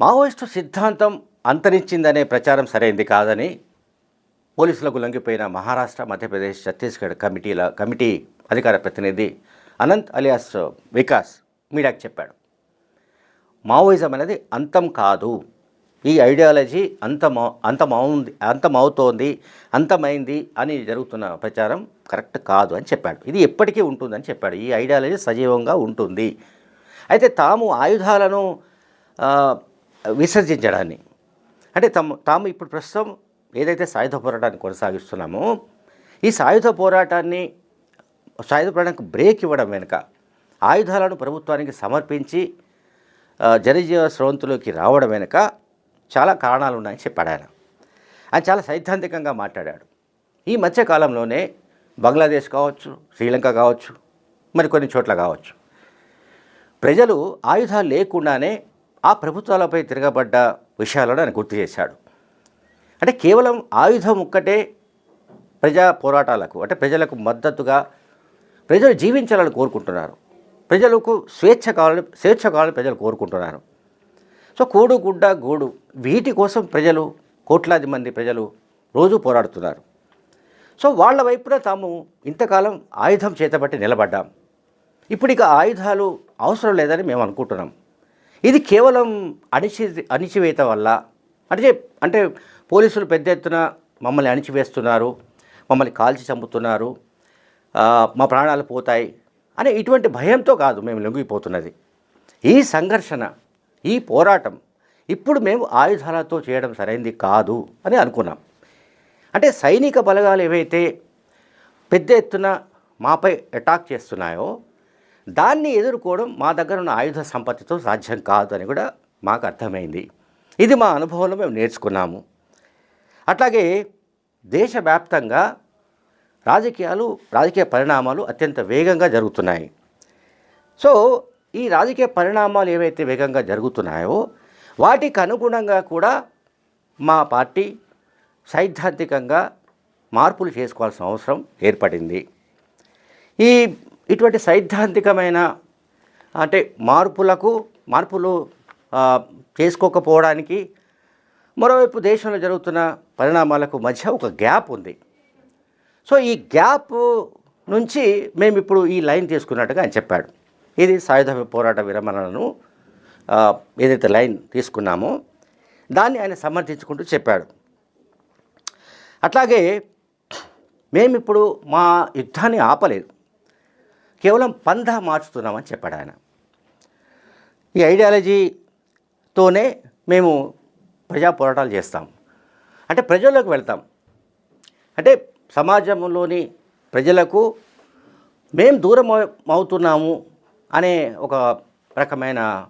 Maoist సిద్ధాంతం అంతరించిందనే ప్రచారం సరైంది కాదని పోలీసులకు లొంగిపోయిన మహారాష్ట్ర మధ్యప్రదేశ్ ఛత్తీస్గఢ్ కమిటీల కమిటీ అధికార ప్రతినిధి అనంత్ అలియాస్ వికాస్ మీడియాకి చెప్పాడు. మావోయిజం అనేది అంతం కాదు. ఈ ఐడియాలజీ అంతమౌ అంతమౌంది అంతమవుతోంది అంతమైంది అని జరుగుతున్న ప్రచారం కరెక్ట్ కాదు అని చెప్పాడు. ఇది ఎప్పటికీ ఉంటుందని చెప్పాడు. ఈ ఐడియాలజీ సజీవంగా ఉంటుంది. అయితే తాము ఆయుధాలను విసర్జించడాన్ని. అంటే తమ తాము ఇప్పుడు ప్రస్తుతం ఏదైతే సాయుధ పోరాటాన్ని కొనసాగిస్తున్నామో ఈ సాయుధ పోరాటాన్ని సాయుధ పోరాటానికి బ్రేక్ ఇవ్వడం వెనుక ఆయుధాలను ప్రభుత్వానికి సమర్పించి జనజీవ స్రవంతులోకి రావడం వెనుక చాలా కారణాలు ఉన్నాయని చెప్పాడు ఆయన. ఆయన చాలా సైద్ధాంతికంగా మాట్లాడాడు. ఈ మధ్యకాలంలోనే బంగ్లాదేశ్ కావచ్చు శ్రీలంక కావచ్చు మరి కొన్ని చోట్ల కావచ్చు. ప్రజలు ఆయుధాలు లేకుండానే ఆ ప్రభుత్వాలపై తిరగబడ్డ విషయాలను ఆయన గుర్తు చేశాడు. అంటే కేవలం ఆయుధం ఒక్కటే ప్రజా పోరాటాలకు అంటే ప్రజలకు మద్దతుగా ప్రజలు జీవించాలని కోరుకుంటున్నారు. ప్రజలకు స్వేచ్ఛ కావాలని స్వేచ్ఛ కావాలని ప్రజలు కోరుకుంటున్నారు. సో కోడు గుడ్డ గూడు వీటి కోసం ప్రజలు కోట్లాది మంది ప్రజలు రోజు పోరాడుతున్నారు. సో వాళ్ళ వైపున తాము ఇంతకాలం ఆయుధం చేతబట్టి నిలబడ్డాం. ఇప్పుడు ఇక ఆయుధాలు అవసరం లేదని మేము అనుకుంటున్నాం. ఇది కేవలం అణిచి అణిచివేత వల్ల. అంటే అంటే పోలీసులు పెద్ద ఎత్తున మమ్మల్ని అణిచివేస్తున్నారు మమ్మల్ని కాల్చి చంపుతున్నారు మా ప్రాణాలు పోతాయి అనే ఇటువంటి భయంతో కాదు మేము లొంగిపోతున్నది. ఈ సంఘర్షణ ఈ పోరాటం ఇప్పుడు మేము ఆయుధాలతో చేయడం సరైంది కాదు అని అనుకున్నాం. అంటే సైనిక బలగాలు ఏవైతే పెద్ద ఎత్తున మాపై అటాక్ చేస్తున్నాయో దాన్ని ఎదుర్కోవడం మా దగ్గర ఉన్న ఆయుధ సంపత్తితో సాధ్యం కాదు అని కూడా మాకు అర్థమైంది. ఇది మా అనుభవంలో మేము నేర్చుకున్నాము. అట్లాగే దేశవ్యాప్తంగా రాజకీయాలు రాజకీయ పరిణామాలు అత్యంత వేగంగా జరుగుతున్నాయి. సో ఈ రాజకీయ పరిణామాలు ఏవైతే వేగంగా జరుగుతున్నాయో వాటికి అనుగుణంగా కూడా మా పార్టీ సైద్ధాంతికంగా మార్పులు చేసుకోవాల్సిన అవసరం ఏర్పడింది. ఈ ఇటువంటి సైద్ధాంతికమైన అంటే మార్పులకు మార్పులు చేసుకోకపోవడానికి మరోవైపు దేశంలో జరుగుతున్న పరిణామాలకు మధ్య ఒక గ్యాప్ ఉంది. సో ఈ గ్యాప్ నుంచి మేము ఇప్పుడు ఈ లైన్ తీసుకున్నట్టుగా ఆయన చెప్పాడు. ఇది సాయుధ పోరాట విరమణను ఏదైతే లైన్ తీసుకున్నామో దాన్ని ఆయన సమర్థించుకుంటూ చెప్పాడు. అట్లాగే మేమిప్పుడు మా యుద్ధాన్ని ఆపలేదు. కేవలం పంధ మార్చుతున్నామని చెప్పాడు ఆయన. ఈ ఐడియాలజీతోనే మేము ప్రజా పోరాటాలు చేస్తాం. అంటే ప్రజల్లోకి వెళ్తాం. అంటే సమాజంలోని ప్రజలకు మేము దూరం అవుతున్నాము అనే ఒక రకమైన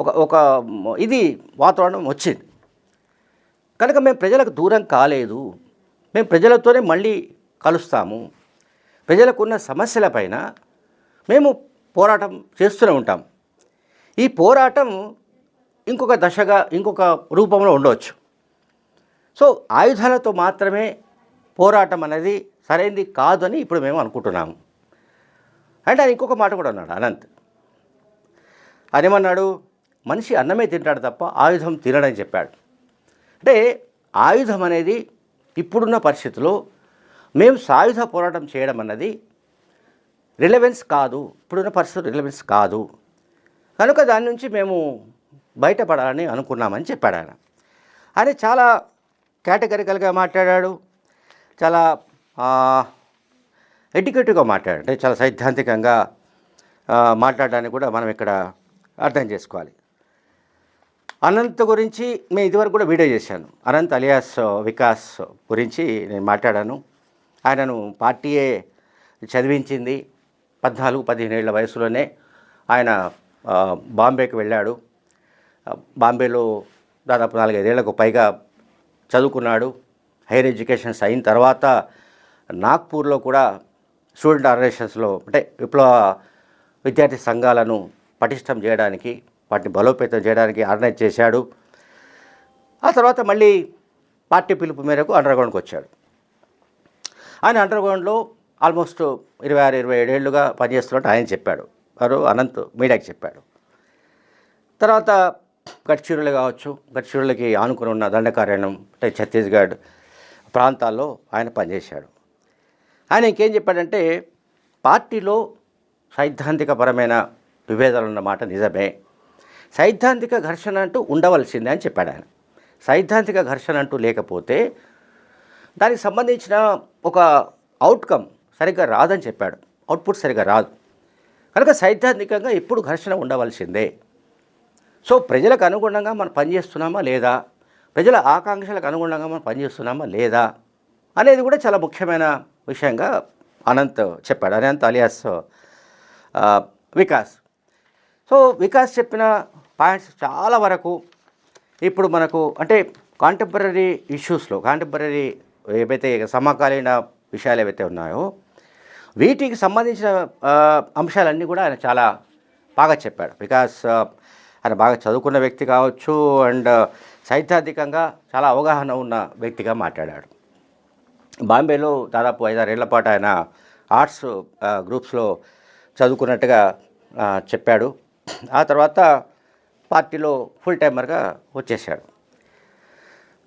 ఒక ఒక ఇది వాతావరణం వచ్చింది. కనుక మేము ప్రజలకు దూరం కాలేదు. మేము ప్రజలతోనే మళ్ళీ కలుస్తాము. ప్రజలకున్న సమస్యలపైన మేము పోరాటం చేస్తూనే ఉంటాం. ఈ పోరాటం ఇంకొక దశగా ఇంకొక రూపంలో ఉండవచ్చు. సో ఆయుధాలతో మాత్రమే పోరాటం అనేది సరైనది కాదు అని ఇప్పుడు మేము అనుకుంటున్నాము అంటే ఆయన ఇంకొక మాట కూడా అన్నాడు అనంత్. ఆయన ఏమన్నాడు? మనిషి అన్నమే తింటాడు తప్ప ఆయుధం తినడని చెప్పాడు. అంటే ఆయుధం అనేది ఇప్పుడున్న పరిస్థితిలో మేము సాయుధ పోరాటం చేయడం అన్నది రిలవెన్స్ కాదు. ఇప్పుడున్న పరిస్థితులు రిలవెన్స్ కాదు. కనుక దాని నుంచి మేము బయటపడాలని అనుకున్నామని చెప్పాడు ఆయన. ఆయన చాలా కేటగరికల్గా మాట్లాడాడు. చాలా ఎడ్యుకేటివ్గా మాట్లాడాడు. అంటే చాలా సైద్ధాంతికంగా మాట్లాడడానికి కూడా మనం ఇక్కడ అర్థం చేసుకోవాలి. అనంత్ గురించి నేను ఇదివరకు కూడా వీడియో చేశాను. అనంత్ అలియాస్ వికాస్ గురించి నేను మాట్లాడాను. ఆయనను పార్టీయే చదివించింది. పద్నాలుగు పదిహేనేళ్ళ వయసులోనే ఆయన బాంబేకి వెళ్ళాడు. బాంబేలో దాదాపు నాలుగైదేళ్ళకు పైగా చదువుకున్నాడు. హైయర్ ఎడ్యుకేషన్స్ అయిన తర్వాత నాగ్పూర్లో కూడా స్టూడెంట్ ఆర్గనైజేషన్స్లో అంటే విప్లవ విద్యార్థి సంఘాలను పటిష్టం చేయడానికి వాటిని బలోపేతం చేయడానికి ఆర్గనైజ్ చేశాడు. ఆ తర్వాత మళ్ళీ పార్టీ పిలుపు మేరకు అండర్గ్రౌండ్కి వచ్చాడు. ఆయన అండర్గ్రౌండ్లో ఆల్మోస్ట్ ఇరవై ఆరు ఇరవై ఏడేళ్ళుగా పనిచేస్తున్నట్టు ఆయన చెప్పాడు. వారు అనంత్ మీడియాకి చెప్పాడు. తర్వాత గడ్చిరులు కావచ్చు గడ్చిరులకి ఆనుకుని ఉన్న దండకారణ్యం అంటే ఛత్తీస్గఢ్ ప్రాంతాల్లో ఆయన పనిచేశాడు. ఆయన ఇంకేం చెప్పాడంటే పార్టీలో సైద్ధాంతికపరమైన విభేదాలు ఉన్నమాట నిజమే. సైద్ధాంతిక ఘర్షణ అంటూ ఉండవలసిందే అని చెప్పాడు ఆయన. సైద్ధాంతిక ఘర్షణ అంటూ లేకపోతే దానికి సంబంధించిన ఒక అవుట్కమ్ సరిగ్గా రాదని చెప్పాడు. అవుట్పుట్ సరిగ్గా రాదు. కనుక సైద్ధాంతికంగా ఎప్పుడు ఘర్షణ ఉండవలసిందే. సో ప్రజలకు అనుగుణంగా మనం పనిచేస్తున్నామా లేదా? ప్రజల ఆకాంక్షలకు అనుగుణంగా మనం పనిచేస్తున్నామా లేదా? అనేది కూడా చాలా ముఖ్యమైన విషయంగా అనంత్ చెప్పాడు. అనంత్ అలియాస్ వికాస్. సో వికాస్ చెప్పిన పాయింట్స్ చాలా వరకు ఇప్పుడు మనకు అంటే కాంటెంపరీ ఇష్యూస్లో కాంటెంపరీ ఏవైతే సమకాలీన విషయాలు ఏవైతే ఉన్నాయో వీటికి సంబంధించిన అంశాలన్నీ కూడా ఆయన చాలా బాగా చెప్పాడు. బికాస్ ఆయన బాగా చదువుకున్న వ్యక్తి కావచ్చు అండ్ సైద్ధాంతికంగా చాలా అవగాహన ఉన్న వ్యక్తిగా మాట్లాడాడు. బాంబేలో దాదాపు ఐదారేళ్ళ పాటు ఆయన ఆర్ట్స్ గ్రూప్స్లో చదువుకున్నట్టుగా చెప్పాడు. ఆ తర్వాత పార్టీలో ఫుల్ టైమర్గా వచ్చేసాడు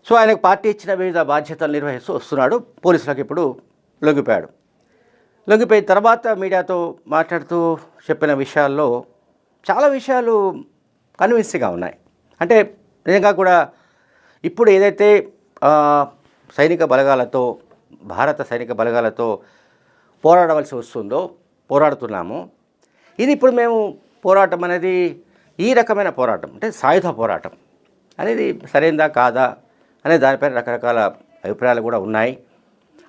సో ఆయనకు పార్టీ ఇచ్చిన వివిధ బాధ్యతలు నిర్వహిస్తూ వస్తున్నాడు. పోలీసులకు ఇప్పుడు లొంగిపోయాడు. లొంగిపోయిన తర్వాత మీడియాతో మాట్లాడుతూ చెప్పిన విషయాల్లో చాలా విషయాలు కన్విన్సింగ్గా ఉన్నాయి. అంటే నిజంగా కూడా ఇప్పుడు ఏదైతే సైనిక బలగాలతో భారత సైనిక బలగాలతో పోరాడవలసి వస్తుందో పోరాడుతున్నాము. ఇది ఇప్పుడు మేము పోరాటం అనేది ఈ రకమైన పోరాటం అంటే సాయుధ పోరాటం అనేది సరైనదా కాదా అనే దానిపైన రకరకాల అభిప్రాయాలు కూడా ఉన్నాయి.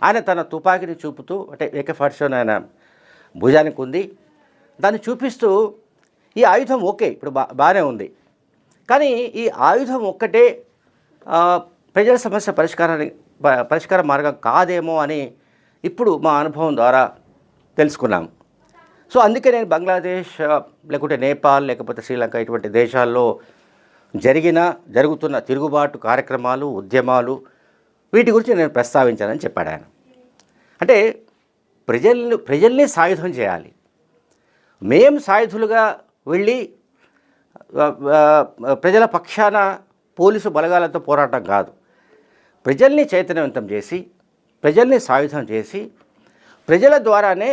ఆయన తన తుపాకీని చూపుతూ అంటే ఏక ఫర్షన్ ఆయన భుజానికి ఉంది. దాన్ని చూపిస్తూ ఈ ఆయుధం ఓకే ఇప్పుడు బా బాగానే ఉంది. కానీ ఈ ఆయుధం ఒక్కటే ప్రజల సమస్య పరిష్కారాన్ని పరిష్కార మార్గం కాదేమో అని ఇప్పుడు మా అనుభవం ద్వారా తెలుసుకున్నాం. సో అందుకే నేను బంగ్లాదేశ్ లేకుంటే నేపాల్ లేకపోతే శ్రీలంక ఇటువంటి దేశాల్లో జరిగిన జరుగుతున్న తిరుగుబాటు కార్యక్రమాలు ఉద్యమాలు వీటి గురించి నేను ప్రస్తావించానని చెప్పాడు ఆయన. అంటే ప్రజల్ని ప్రజల్ని సాయుధం చేయాలి. మేం సాయుధులుగా వెళ్ళి ప్రజల పక్షాన పోలీసు బలగాలతో పోరాటం కాదు. ప్రజల్ని చైతన్యవంతం చేసి ప్రజల్ని సాయుధం చేసి ప్రజల ద్వారానే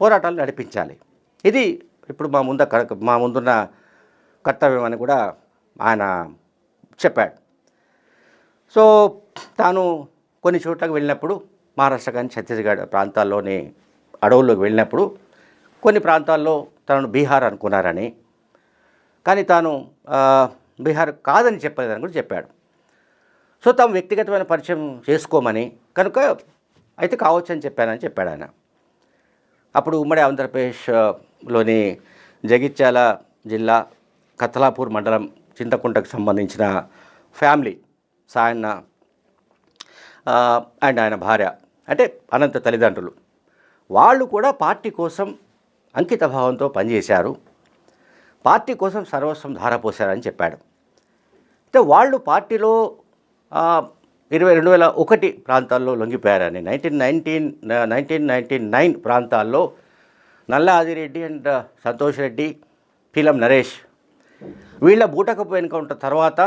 పోరాటాలు నడిపించాలి. ఇది ఇప్పుడు మా ముంద మా ముందున్న కర్తవ్యం అని కూడా ఆయన చెప్పాడు. సో తాను కొన్ని చోట్లకు వెళ్ళినప్పుడు మహారాష్ట్ర కానీ ఛత్తీస్గఢ్ ప్రాంతాల్లోని అడవుల్లోకి వెళ్ళినప్పుడు కొన్ని ప్రాంతాల్లో తనను బీహార్ అనుకున్నారని. కానీ తాను బీహార్ కాదని చెప్పలేదని కూడా చెప్పాడు. సో తాము వ్యక్తిగతమైన పరిచయం చేసుకోమని కనుక అయితే కావచ్చు అని చెప్పానని చెప్పాడు ఆయన. అప్పుడు ఉమ్మడి ఆంధ్రప్రదేశ్లోని జగిత్యాల జిల్లా కతలాపూర్ మండలం చింతకుంటకు సంబంధించిన ఫ్యామిలీ సాయన్న అండ్ ఆయన భార్య అంటే అనంత తల్లిదండ్రులు. వాళ్ళు కూడా పార్టీ కోసం అంకిత భావంతో పనిచేశారు. పార్టీ కోసం సర్వస్వం ధారపోశారని చెప్పాడు. అయితే వాళ్ళు పార్టీలో ఇరవై రెండు వేల ఒకటి ప్రాంతాల్లో లొంగిపోయారని. Nineteen nineteen nineteen ninety nine ప్రాంతాల్లో నల్ల ఆదిరెడ్డి అండ్ సంతోష్ రెడ్డి పీలం నరేష్ వీళ్ళ బూటకపు ఎన్కౌంటర్ తర్వాత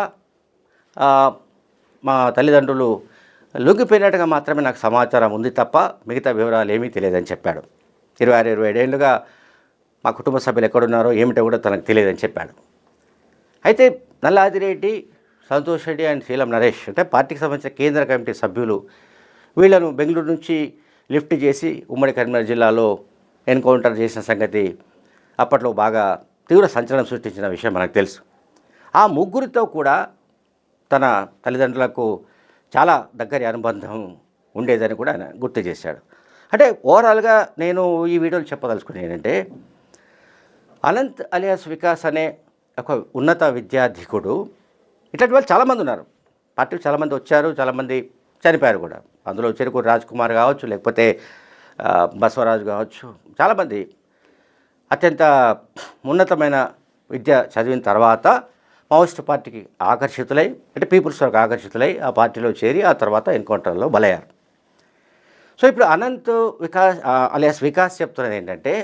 మా తల్లిదండ్రులు లొంగిపోయినట్టుగా మాత్రమే నాకు సమాచారం ఉంది తప్ప మిగతా వివరాలు ఏమీ తెలియదని చెప్పాడు. ఇరవై ఆరు ఇరవై ఏడేళ్ళుగా మా కుటుంబ సభ్యులు ఎక్కడున్నారో ఏమిటో కూడా తనకు తెలియదని చెప్పాడు. అయితే నల్లాదిరెడ్డి సంతోష్ రెడ్డి అండ్ శీలం నరేష్ అంటే పార్టీకి సంబంధించిన కేంద్ర కమిటీ సభ్యులు వీళ్ళను బెంగళూరు నుంచి లిఫ్ట్ చేసి ఉమ్మడి కరీంనగర్ జిల్లాలో ఎన్కౌంటర్ చేసిన సంగతి అప్పట్లో బాగా తీవ్ర సంచలనం సృష్టించిన విషయం మనకు తెలుసు. ఆ ముగ్గురితో కూడా తన తల్లిదండ్రులకు చాలా దగ్గర అనుబంధం ఉండేదని కూడా ఆయన గుర్తు చేశాడు. అంటే ఓవరాల్గా నేను ఈ వీడియోలో చెప్పదలుచుకునేది ఏంటంటే అనంత్ అలియాస్ వికాస్ అనే ఒక ఉన్నత విద్యాధికుడు ఇట్లాంటి వాళ్ళు చాలామంది ఉన్నారు. పార్టీలు చాలామంది వచ్చారు చాలామంది చనిపోయారు కూడా. అందులో చెరుకు రాజ్ కుమార్ కావచ్చు లేకపోతే బసవరాజు కావచ్చు చాలామంది అత్యంత ఉన్నతమైన విద్య చదివిన తర్వాత మావోయిస్ట్ పార్టీకి ఆకర్షితులై అంటే పీపుల్స్ వరకు ఆకర్షితులై ఆ పార్టీలో చేరి ఆ తర్వాత ఎన్కౌంటర్లో బలయ్యారు సో ఇప్పుడు అనంత్ వికాస్ అలియాస్ వికాస్ చెప్తున్నది ఏంటంటే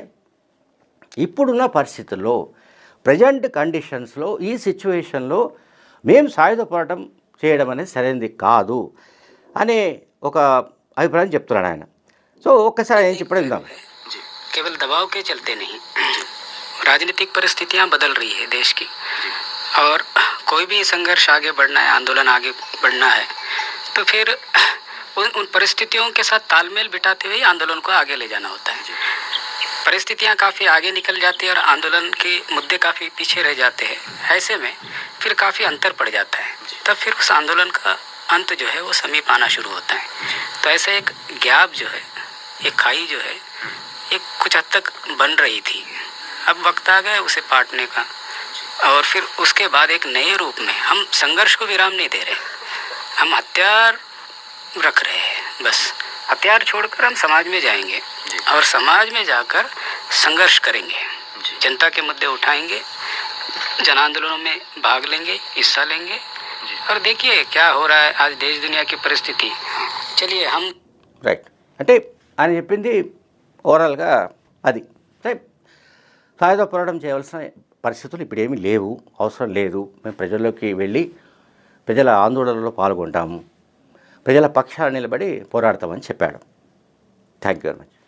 ఇప్పుడున్న పరిస్థితుల్లో ప్రజెంట్ కండిషన్స్లో ఈ సిచ్యువేషన్లో మేము సాయుధ పోరాటం చేయడం అనేది సరైనది కాదు అనే ఒక అభిప్రాయం చెప్తున్నాడు ఆయన సో ఒక్కసారి ఏం చెప్పడం విందాం जी केवल दबाव के चलते नहीं राजनीतिक परिस्थितियां बदल रही है देश की और कोई भी संघर्ष आगे बढ़ना है आंदोलन आगे बढ़ना है तो फिर उन उन परिस्थितियों के साथ तालमेल बिठाते हुए आंदोलन को आगे ले जाना होता है। परिस्थितियाँ काफ़ी आगे निकल जाती है और आंदोलन के मुद्दे काफ़ी पीछे रह जाते हैं। ऐसे में फिर काफ़ी अंतर पड़ जाता है। तब फिर उस आंदोलन का अंत जो है वो समीप आना शुरू होता है। तो ऐसे एक गैप जो है एक खाई जो है एक कुछ हद तक बन रही थी। अब वक्त आ गया उसे पाटने का। और फिर उसके बाद एक नए रूप में हम संघर्ष को विराम नहीं दे रहे हम हथियार रख रहे हैं बस हथियार छोड़कर हम समाज में जाएंगे और समाज में जाकर संघर्ष करेंगे जनता के मुद्दे उठाएंगे जन आंदोलनों में भाग लेंगे हिस्सा लेंगे और देखिए क्या हो रहा है आज देश दुनिया की परिस्थिति चलिए हम రైట్ అంటే ఆయన చెప్పింది ఓవరాల్గా అది సరే సాయుధ పోరాటం చేయవలసిన పరిస్థితులు ఇప్పుడేమీ లేవు అవసరం లేదు. మేము ప్రజల్లోకి వెళ్ళి ప్రజల ఆందోళనలో పాల్గొంటాము. ప్రజల పక్షాన నిలబడి పోరాడతామని చెప్పాడు. Thank you very much